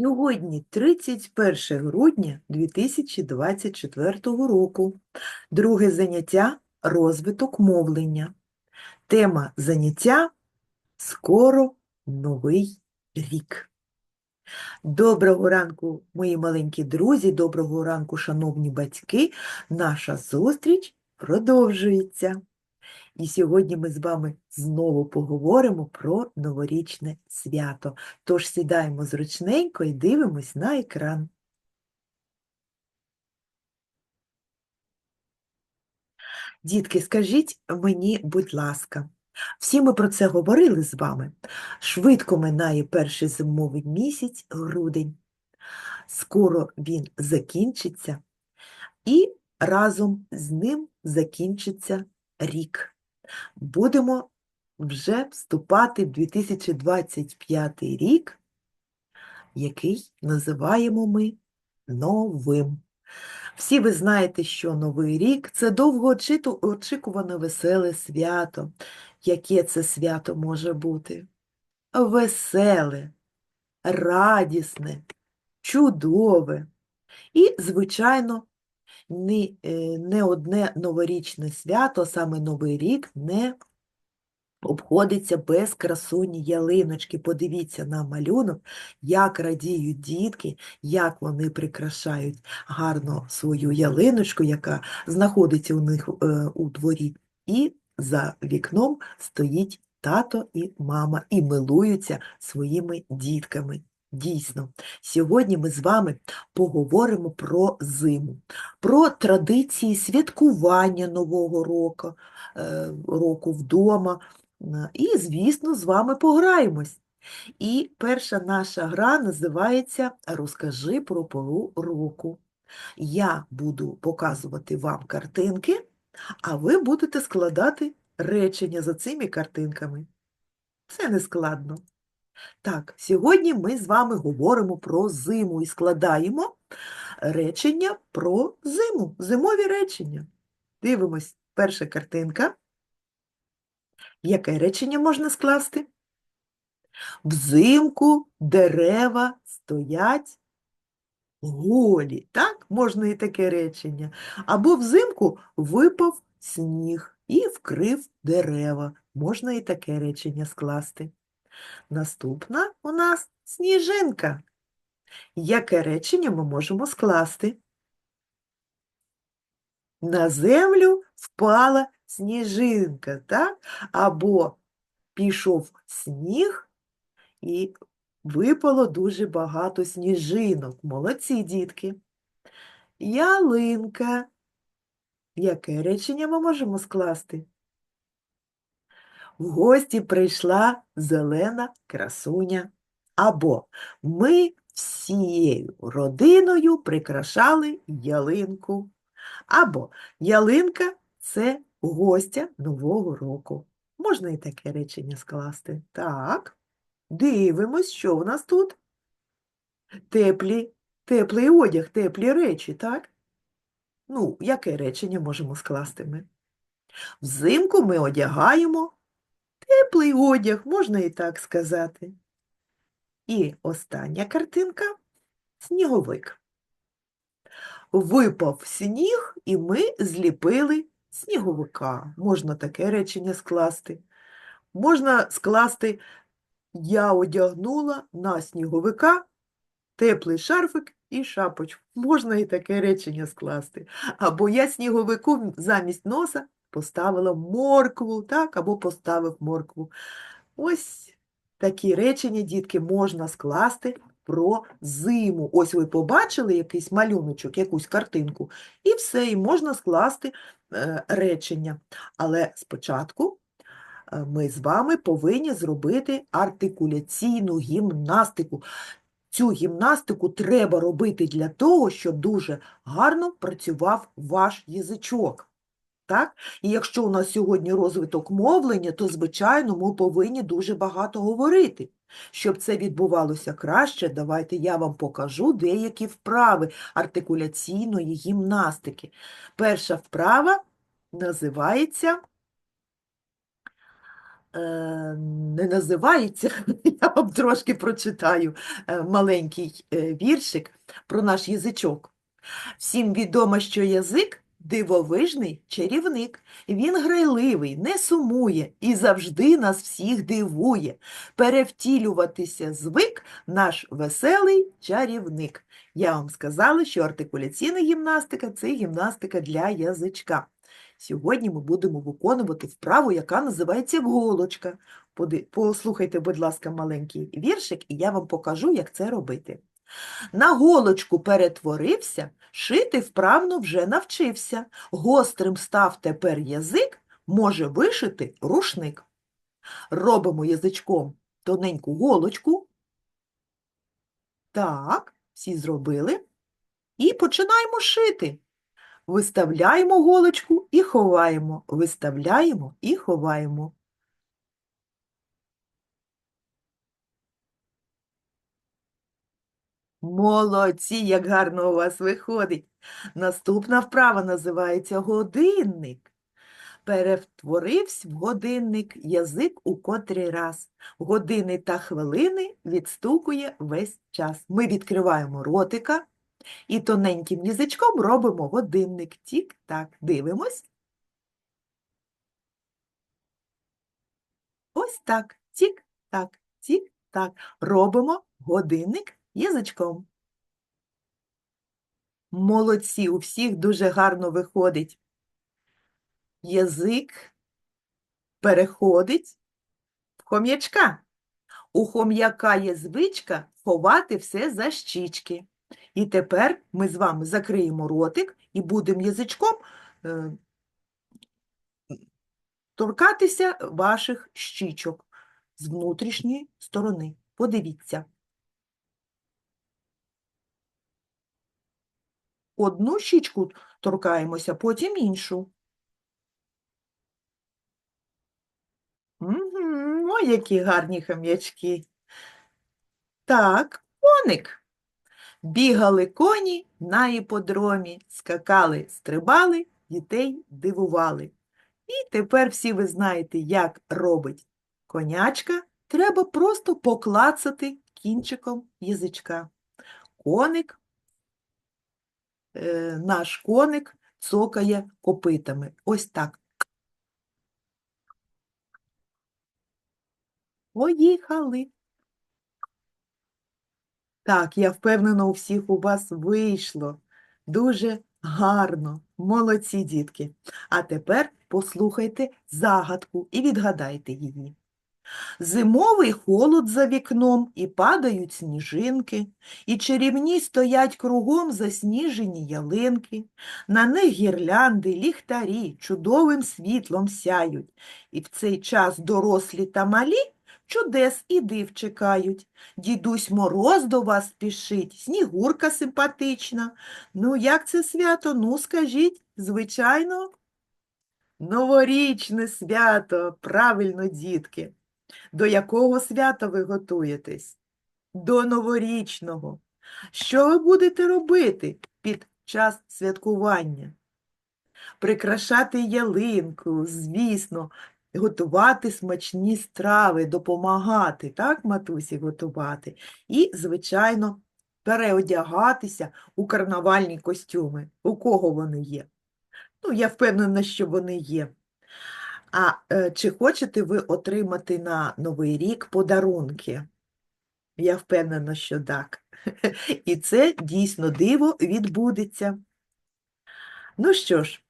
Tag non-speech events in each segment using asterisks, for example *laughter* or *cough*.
Сьогодні 31 грудня 2024 року. Друге заняття розвиток мовлення. Тема заняття Скоро новий рік. Доброго ранку, мої маленькі друзі, доброго ранку, шановні батьки. Наша зустріч продовжується. І сьогодні ми з вами знову поговоримо про новорічне свято. Тож сідаємо зручненько і дивимось на екран. Дітки, скажіть мені, будь ласка, всі ми про це говорили з вами. Швидко минає перший зимовий місяць, грудень. Скоро він закінчиться, і разом з ним закінчиться рік. Будемо вже вступати в 2025 рік, який називаємо ми новим. Всі ви знаєте, що Новий рік це довгоочікуване веселе свято. Яке це свято може бути? Веселе, радісне, чудове. І, звичайно, ні, е, не одне новорічне свято, саме Новий рік, не обходиться без красуні ялиночки. Подивіться на малюнок, як радіють дітки, як вони прикрашають гарно свою ялиночку, яка знаходиться у них е, у дворі. І за вікном стоїть тато і мама і милуються своїми дітками. Дійсно, сьогодні ми з вами поговоримо про зиму, про традиції святкування Нового року, е, року вдома. І, звісно, з вами пограємось. І перша наша гра називається Розкажи про пору року. Я буду показувати вам картинки, а ви будете складати речення за цими картинками. Це не складно. Так, сьогодні ми з вами говоримо про зиму і складаємо речення про зиму, зимові речення. Дивимось, перша картинка. Яке речення можна скласти? Взимку дерева стоять голі. Так, можна і таке речення. Або взимку випав сніг і вкрив дерева. Можна і таке речення скласти. Наступна у нас сніжинка. Яке речення ми можемо скласти? На землю впала сніжинка, так? Або пішов сніг і випало дуже багато сніжинок. Молодці, дітки. Ялинка. Яке речення ми можемо скласти? В гості прийшла зелена красуня. Або ми всією родиною прикрашали ялинку. Або ялинка це гостя Нового року. Можна і таке речення скласти. Так, дивимось, що у нас тут. Теплі, теплий одяг, теплі речі, так? Ну, яке речення можемо скласти ми? Взимку ми одягаємо теплий одяг, можна і так сказати. І остання картинка сніговик. Випав сніг, і ми зліпили сніговика. Можна таке речення скласти. Можна скласти Я одягнула на сніговика теплий шарфик і шапочку. Можна і таке речення скласти. Або я сніговику замість носа поставила моркву, так, або поставив моркву. Ось такі речення, дітки, можна скласти про зиму. Ось ви побачили якийсь малюночок, якусь картинку, і все, і можна скласти е, речення. Але спочатку е, ми з вами повинні зробити артикуляційну гімнастику. Цю гімнастику треба робити для того, щоб дуже гарно працював ваш язичок. Так? І якщо у нас сьогодні розвиток мовлення, то, звичайно, ми повинні дуже багато говорити. Щоб це відбувалося краще, давайте я вам покажу деякі вправи артикуляційної е, не називається, *laughs* я вам трошки прочитаю е, маленький е, віршик про наш язичок. Всім відомо, що язик дивовижний чарівник. Він грайливий, не сумує і завжди нас всіх дивує. Перевтілюватися звик наш веселий чарівник. Я вам сказала, що артикуляційна гімнастика це гімнастика для язичка. Сьогодні ми будемо виконувати вправу, яка називається голочка. Послухайте, будь ласка, маленький віршик, і я вам покажу, як це робити. На голочку перетворився, шити вправно вже навчився. Гострим став тепер язик, може вишити рушник. Робимо язичком тоненьку голочку. Так, всі зробили. І починаємо шити. Виставляємо голочку і ховаємо, виставляємо і ховаємо. Молодці, як гарно у вас виходить. Наступна вправа називається годинник. Перетворився в годинник язик у котрий раз. Години та хвилини відстукує весь час. Ми відкриваємо ротика і тоненьким язичком робимо годинник. Тік-так. Дивимось. Ось так. Тік-так, тік-так. Робимо годинник язичком. Молодці, у всіх дуже гарно виходить. Язик переходить в хом'ячка. У хом'яка є звичка ховати все за щічки. І тепер ми з вами закриємо ротик і будемо язичком е, торкатися ваших щічок з внутрішньої сторони. Подивіться. Одну щічку торкаємося, потім іншу. Угу, ой, які гарні хом'ячки. Так, коник. Бігали коні на іподромі, скакали, стрибали, дітей дивували. І тепер всі ви знаєте, як робить конячка. Треба просто поклацати кінчиком язичка. Коник, наш коник цокає копитами. Ось так. Поїхали. Так, я впевнена, у всіх у вас вийшло. Дуже гарно. Молодці, дітки. А тепер послухайте загадку і відгадайте її. Зимовий холод за вікном, і падають сніжинки, і чарівні стоять кругом засніжені ялинки. На них гірлянди, ліхтарі чудовим світлом сяють, і в цей час дорослі та малі чудес і див чекають. Дідусь Мороз до вас спішить, снігурка симпатична. Ну, як це свято? Ну, скажіть, звичайно, новорічне свято, правильно, дітки. До якого свята ви готуєтесь? До новорічного. Що ви будете робити під час святкування? Прикрашати ялинку, звісно, готувати смачні страви, допомагати, так, матусі, готувати. І, звичайно, переодягатися у карнавальні костюми. У кого вони є? Ну, я впевнена, що вони є. А е, чи хочете ви отримати на Новий рік подарунки? Я впевнена, що так. *laughs* І це дійсно диво відбудеться. Ну що ж,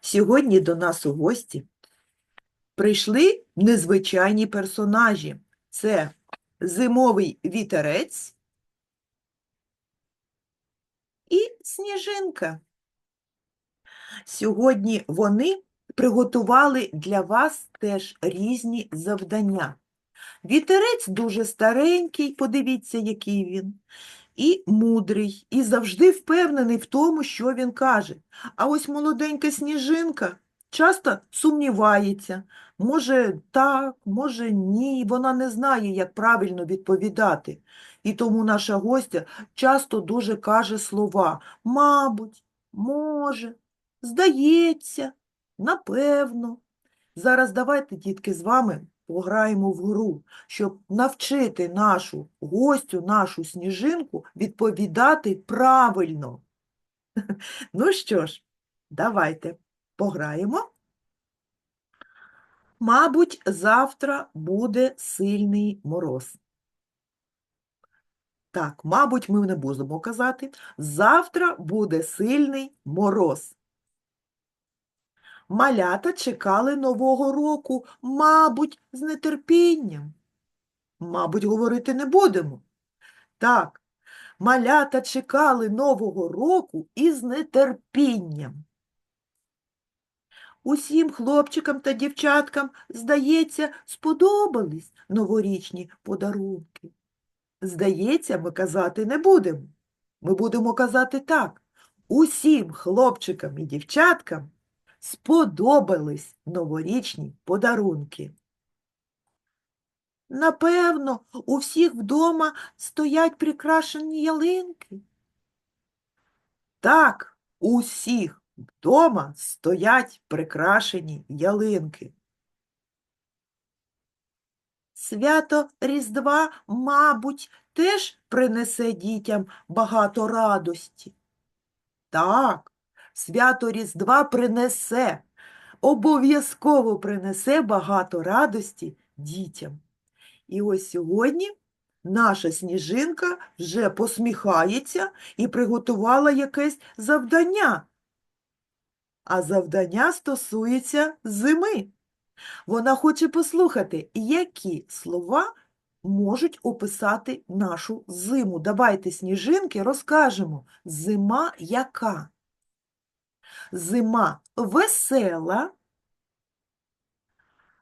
сьогодні до нас у гості прийшли незвичайні персонажі. Це зимовий вітерець і сніжинка. Сьогодні вони приготували для вас теж різні завдання. Вітерець дуже старенький, подивіться, який він, і мудрий, і завжди впевнений в тому, що він каже. А ось молоденька сніжинка часто сумнівається, може так, може ні, вона не знає, як правильно відповідати. І тому наша гостя часто дуже каже слова мабуть, може, здається, напевно. Зараз давайте, дітки, з вами пограємо в гру, щоб навчити нашу гостю, нашу сніжинку відповідати правильно. *laughs* Ну що ж, давайте пограємо. Мабуть, завтра буде сильний мороз. Так, мабуть, ми не будемо казати. Завтра буде сильний мороз. Малята чекали Нового року, мабуть, з нетерпінням. Мабуть, говорити не будемо. Так, малята чекали Нового року із нетерпінням. Усім хлопчикам та дівчаткам, здається, сподобались новорічні подарунки. Здається, ми казати не будемо. Ми будемо казати так. Усім хлопчикам і дівчаткам сподобались новорічні подарунки. Напевно, у всіх вдома стоять прикрашені ялинки. Так, у всіх вдома стоять прикрашені ялинки. Свято Різдва, мабуть, теж принесе дітям багато радості. Так, свято Різдва принесе, обов'язково принесе багато радості дітям. І ось сьогодні наша сніжинка вже посміхається і приготувала якесь завдання. А завдання стосується зими. Вона хоче послухати, які слова можуть описати нашу зиму. Давайте, сніжинки, розкажемо. Зима яка? Зима весела,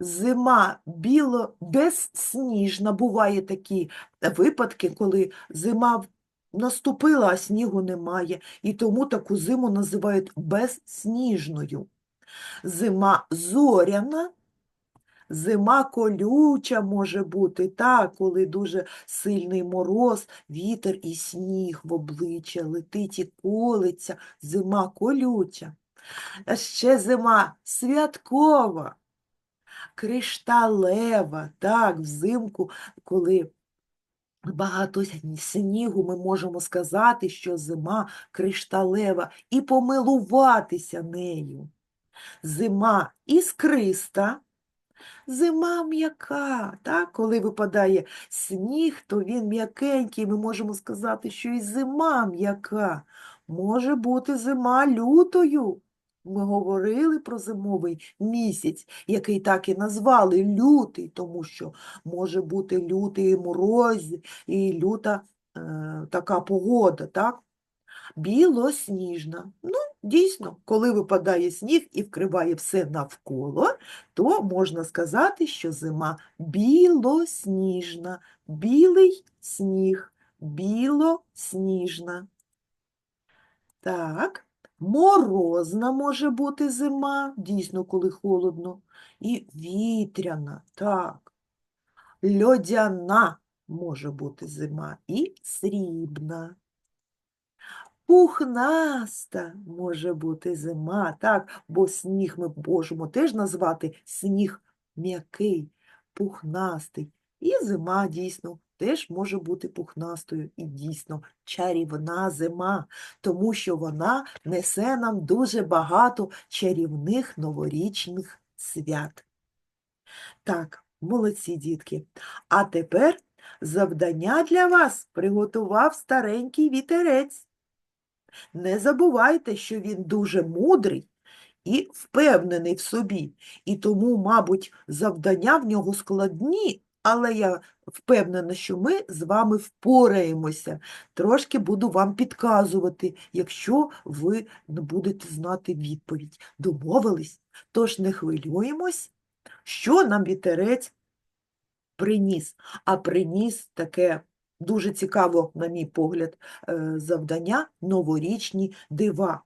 зима біло безсніжна. Буває такі випадки, коли зима наступила, а снігу немає. І тому таку зиму називають безсніжною. Зима зоряна, зима колюча може бути, так, коли дуже сильний мороз, вітер і сніг в обличчя летить і колиться, зима колюча. Ще зима святкова, кришталева, так, взимку, коли багато снігу, ми можемо сказати, що зима кришталева, і помилуватися нею. Зима іскриста, зима м'яка, так? Коли випадає сніг, то він м'якенький, ми можемо сказати, що і зима м'яка. Може бути зима лютою. Ми говорили про зимовий місяць, який так і назвали лютий, тому що може бути лютий мороз і люта е, така погода, так? Білосніжна. Ну, дійсно, коли випадає сніг і вкриває все навколо, то можна сказати, що зима білосніжна, білий сніг, білосніжна. Так, морозна може бути зима, дійсно, коли холодно, і вітряна, так. Льодяна може бути зима і срібна. Пухнаста може бути зима, так, бо сніг ми можемо теж назвати сніг м'який, пухнастий. І зима дійсно теж може бути пухнастою і дійсно чарівна зима, тому що вона несе нам дуже багато чарівних новорічних свят. Так, молодці дітки. А тепер завдання для вас приготував старенький вітерець. Не забувайте, що він дуже мудрий і впевнений в собі, і тому, мабуть, завдання в нього складні, але я впевнена, що ми з вами впораємося. Трошки буду вам підказувати, якщо ви будете знати відповідь. Домовились? Тож не хвилюємось, що нам вітерець приніс. А приніс таке дуже цікаво, на мій погляд, е, завдання новорічні дива.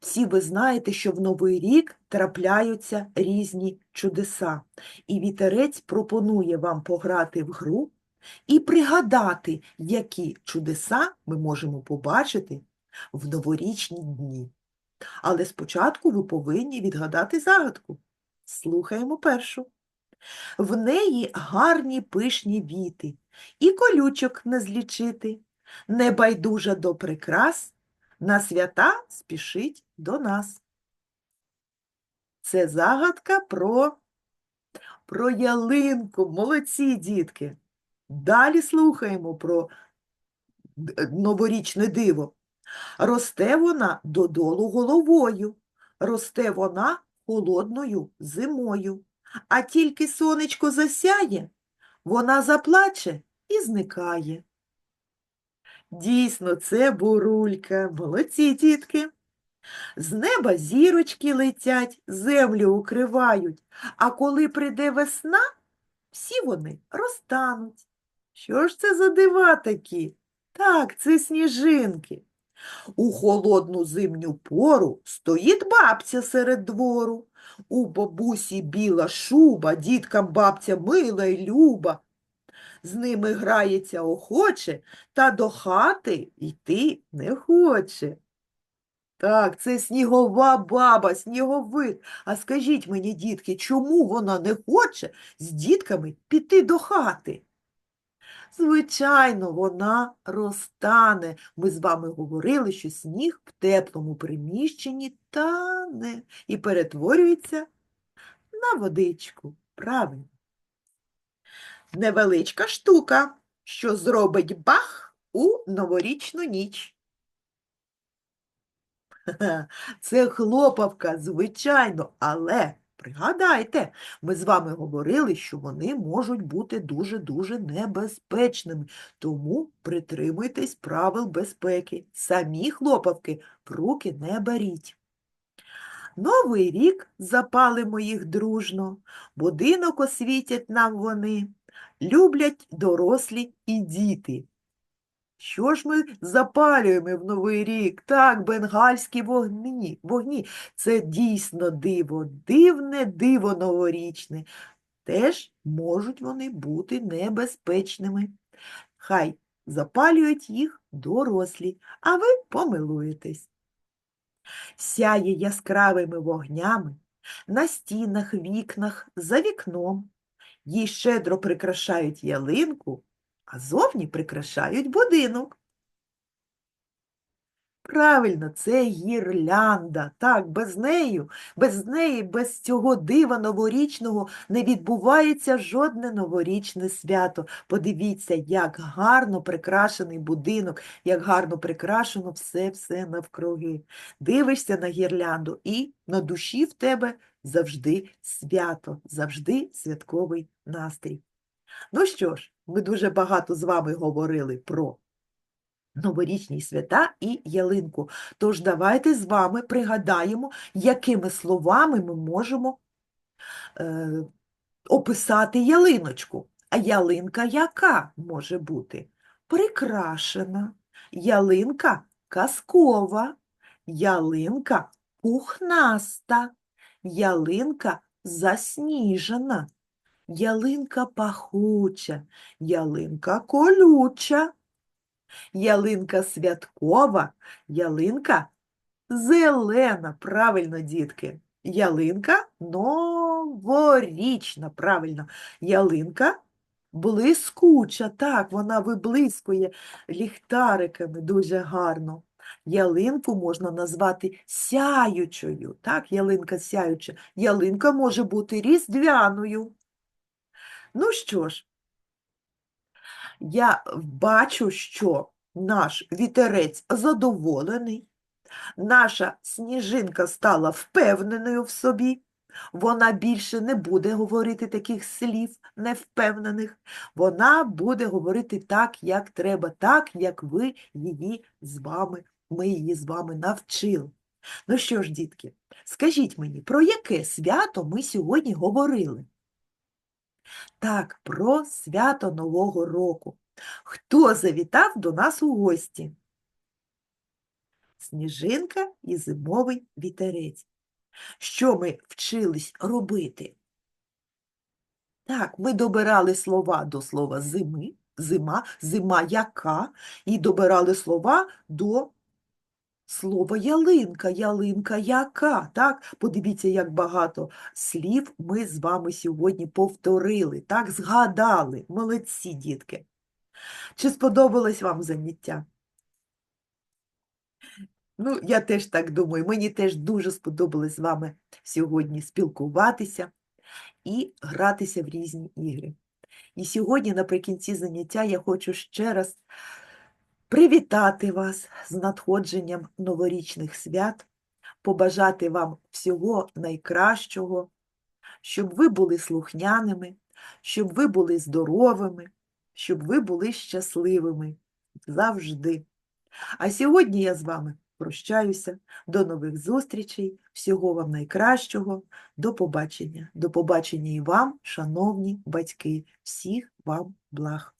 Всі ви знаєте, що в Новий рік трапляються різні чудеса. І вітерець пропонує вам пограти в гру і пригадати, які чудеса ми можемо побачити в новорічні дні. Але спочатку ви повинні відгадати загадку. Слухаємо першу. В неї гарні пишні віти, і колючок не злічити. Небайдужа до прикрас, на свята спішить до нас. Це загадка про, про ялинку. Молодці, дітки. Далі слухаємо про новорічне диво. Росте вона додолу головою, росте вона холодною зимою, а тільки сонечко засяє, вона заплаче і зникає. Дійсно, це бурулька. Молодці, дітки. З неба зірочки летять, землю укривають, а коли прийде весна, всі вони розтануть. Що ж це за дива такі? Так, це сніжинки. У холодну зимню пору стоїть бабця серед двору. У бабусі біла шуба, діткам бабця мила й люба. З ними грається охоче, та до хати йти не хоче. Так, це снігова баба, сніговик. А скажіть мені, дітки, чому вона не хоче з дітками піти до хати? Звичайно, вона розтане. Ми з вами говорили, що сніг в теплому приміщенні тане і перетворюється на водичку. Правильно. Невеличка штука, що зробить бах у новорічну ніч. Це хлопавка, звичайно, але пригадайте, ми з вами говорили, що вони можуть бути дуже-дуже небезпечними, тому притримуйтесь правил безпеки. Самі хлопавки в руки не беріть. Новий рік запалимо їх дружно, будинок освітять нам вони, люблять дорослі і діти. Що ж ми запалюємо в Новий рік? Так, бенгальські вогні. вогні. Це дійсно диво, дивне диво новорічне. Теж можуть вони бути небезпечними. Хай запалюють їх дорослі, а ви помилуєтесь. Сяє яскравими вогнями на стінах, вікнах, за вікном. Їй щедро прикрашають ялинку, а зовні прикрашають будинок. Правильно, це гірлянда. Так, без неї, без неї, без цього дива новорічного не відбувається жодне новорічне свято. Подивіться, як гарно прикрашений будинок, як гарно прикрашено все-все навкруги. Дивишся на гірлянду і на душі в тебе завжди свято, завжди святковий настрій. Ну що ж, ми дуже багато з вами говорили про новорічні свята і ялинку. Тож давайте з вами пригадаємо, якими словами ми можемо е, описати ялиночку. А ялинка яка може бути? Прикрашена, ялинка казкова, ялинка пухнаста, ялинка засніжена. Ялинка пахуча, ялинка колюча, ялинка святкова, ялинка зелена, правильно, дітки. Ялинка новорічна, правильно. Ялинка блискуча, так, вона виблискує ліхтариками дуже гарно. Ялинку можна назвати сяючою, так, ялинка сяюча. Ялинка може бути різдвяною. Ну що ж, я бачу, що наш вітерець задоволений, наша сніжинка стала впевненою в собі. Вона більше не буде говорити таких слів невпевнених. Вона буде говорити так, як треба, так, як ви її з вами, ми її з вами навчили. Ну що ж, дітки, скажіть мені, про яке свято ми сьогодні говорили? Так, про свято Нового року. Хто завітав до нас у гості? Сніжинка і зимовий вітерець. Що ми вчились робити? Так, ми добирали слова до слова зими, зима, зима яка, і добирали слова до слово ялинка, ялинка яка, так? Подивіться, як багато слів ми з вами сьогодні повторили, так, згадали. Молодці, дітки. Чи сподобалось вам заняття? Ну, я теж так думаю, мені теж дуже сподобалось з вами сьогодні спілкуватися і гратися в різні ігри. І сьогодні, наприкінці заняття, я хочу ще раз привітати вас з надходженням новорічних свят, побажати вам всього найкращого, щоб ви були слухняними, щоб ви були здоровими, щоб ви були щасливими завжди. А сьогодні я з вами прощаюся. До нових зустрічей, всього вам найкращого, до побачення. До побачення і вам, шановні батьки, всіх вам благ.